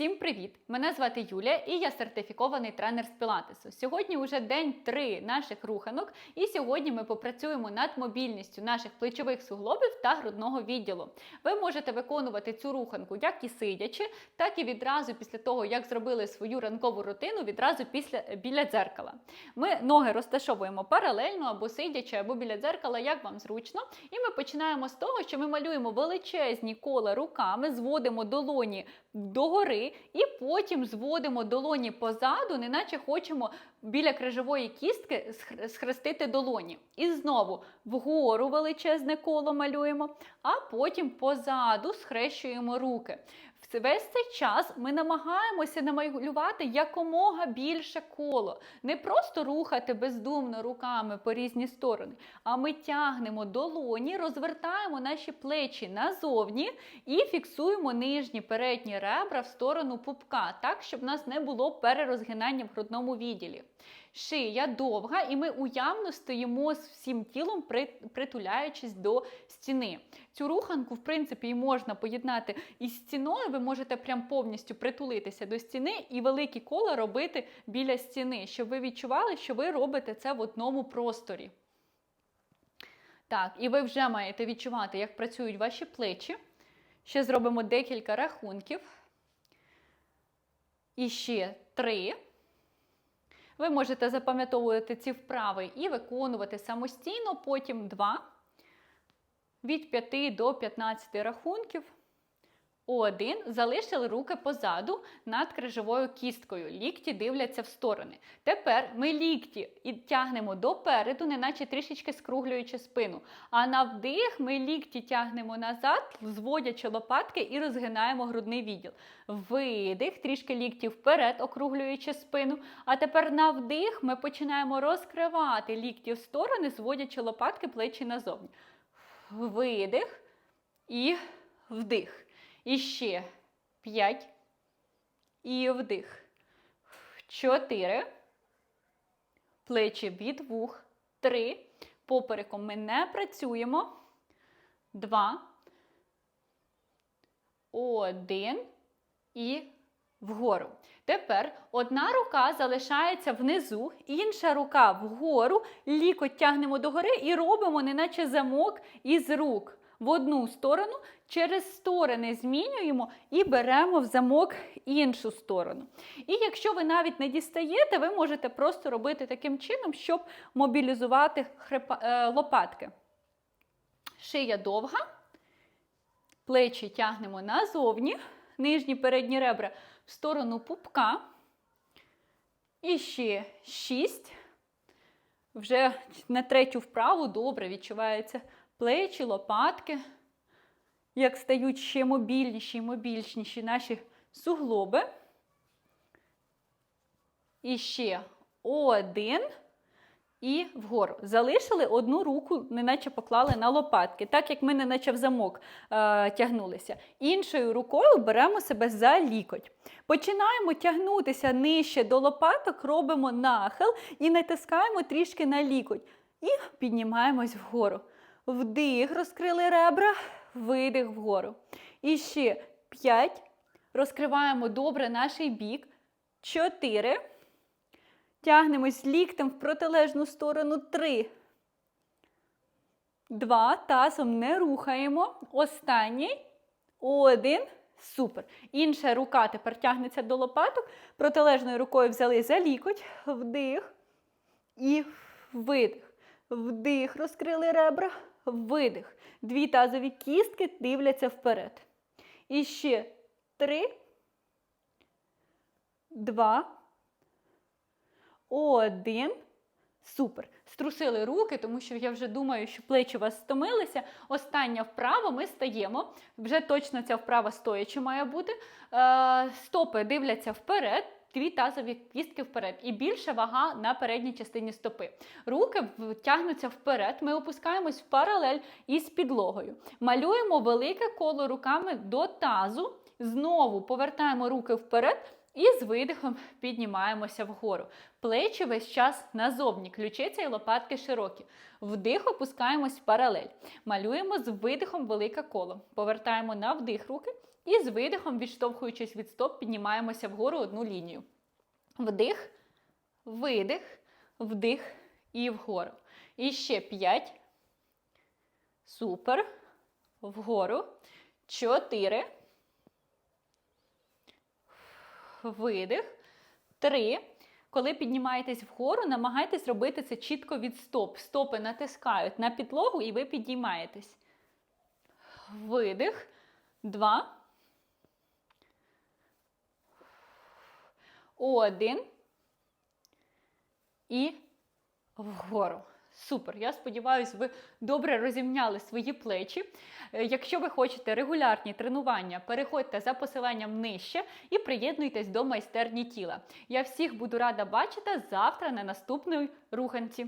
Всім привіт! Мене звати Юлія і я сертифікований тренер з пілатесу. Сьогодні вже день 3 наших руханок, і сьогодні ми попрацюємо над мобільністю наших плечових суглобів та грудного відділу. Ви можете виконувати цю руханку як і сидячи, так і відразу після того, як зробили свою ранкову рутину, відразу після біля дзеркала. Ми ноги розташовуємо паралельно або сидячи, або біля дзеркала, як вам зручно. І ми починаємо з того, що ми малюємо величезні кола руками, зводимо долоні догори, і потім зводимо долоні позаду, неначе хочемо біля крижової кістки схрестити долоні. І знову вгору величезне коло малюємо, а потім позаду схрещуємо руки. Весь цей час ми намагаємося намалювати якомога більше коло, не просто рухати бездумно руками по різні сторони, а ми тягнемо долоні, розвертаємо наші плечі назовні і фіксуємо нижні передні ребра в сторону пупка, так, щоб у нас не було перерозгинання в грудному відділі. Шия довга, і ми уявно стоїмо з всім тілом, притуляючись до стіни. Цю руханку, в принципі, і можна поєднати із стіною. Ви можете прям повністю притулитися до стіни і великі кола робити біля стіни, щоб ви відчували, що ви робите це в одному просторі. Так, і ви вже маєте відчувати, як працюють ваші плечі. Ще зробимо декілька рахунків. І ще три. Ви можете запам'ятовувати ці вправи і виконувати самостійно, потім два. Від 5 до 15 рахунків. Один. Залишили руки позаду над крижовою кісткою. Лікті дивляться в сторони. Тепер ми лікті і тягнемо допереду, неначе трішечки скруглюючи спину. А на вдих ми лікті тягнемо назад, зводячи лопатки і розгинаємо грудний відділ. Видих, трішки лікті вперед, округлюючи спину. А тепер на вдих ми починаємо розкривати лікті в сторони, зводячи лопатки плечі назовні. Видих і вдих. І ще 5. І вдих. 4. Плечі від вух. 3. Попереком ми не працюємо. 2. 1. І вгору. Тепер одна рука залишається внизу, інша рука вгору, лікоть тягнемо догори і робимо, неначе замок із рук в одну сторону, через сторони змінюємо і беремо в замок іншу сторону. І якщо ви навіть не дістаєте, ви можете просто робити таким чином, щоб мобілізувати хрепа, е, лопатки. Шия довга, плечі тягнемо назовні, нижні передні ребра в сторону пупка. І ще 6. Вже на третю вправу добре відчуваються плечі, лопатки, як стають ще мобільніші і мобільніші наші суглоби. І ще один. І вгору. Залишили одну руку, неначе поклали на лопатки, так як ми неначе в замок е, тягнулися. Іншою рукою беремо себе за лікоть. Починаємо тягнутися нижче до лопаток, робимо нахил і натискаємо трішки на лікоть. І піднімаємось вгору. Вдих, розкрили ребра, видих вгору. І ще 5. Розкриваємо добре наш бік. 4. Тягнемось ліктем в протилежну сторону. 3. 2. Тазом не рухаємо. Останній. 1. Супер. Інша рука тепер тягнеться до лопаток. Протилежною рукою взяли за лікоть. Вдих. І видих. Вдих, розкрили ребра. Видих. Дві тазові кістки дивляться вперед. І ще три, два, один. Супер. Струсили руки, тому що я вже думаю, що плечі у вас стомилися. Остання вправа ми стаємо. Вже точно ця вправа стоячи має бути. Е, стопи дивляться вперед. Дві тазові кістки вперед і більша вага на передній частині стопи. Руки тягнуться вперед. Ми опускаємось в паралель із підлогою. Малюємо велике коло руками до тазу. Знову повертаємо руки вперед і з видихом піднімаємося вгору. Плечі весь час назовні, ключиця і лопатки широкі. Вдих опускаємось паралель. Малюємо з видихом велике коло. Повертаємо на вдих руки І з видихом, відштовхуючись від стоп, піднімаємося вгору одну лінію. Вдих, видих, вдих і вгору. І ще 5. Супер. Вгору. 4. Видих. 3. Коли піднімаєтесь вгору, намагайтесь робити це чітко від стоп. Стопи натискають на підлогу і ви підіймаєтесь. Видих. 2. Один. І вгору. Супер! Я сподіваюся, ви добре розімняли свої плечі. Е, Якщо ви хочете регулярні тренування, переходьте за посиланням нижче і приєднуйтесь до майстерні тіла. Я всіх буду рада бачити завтра на наступної руханці.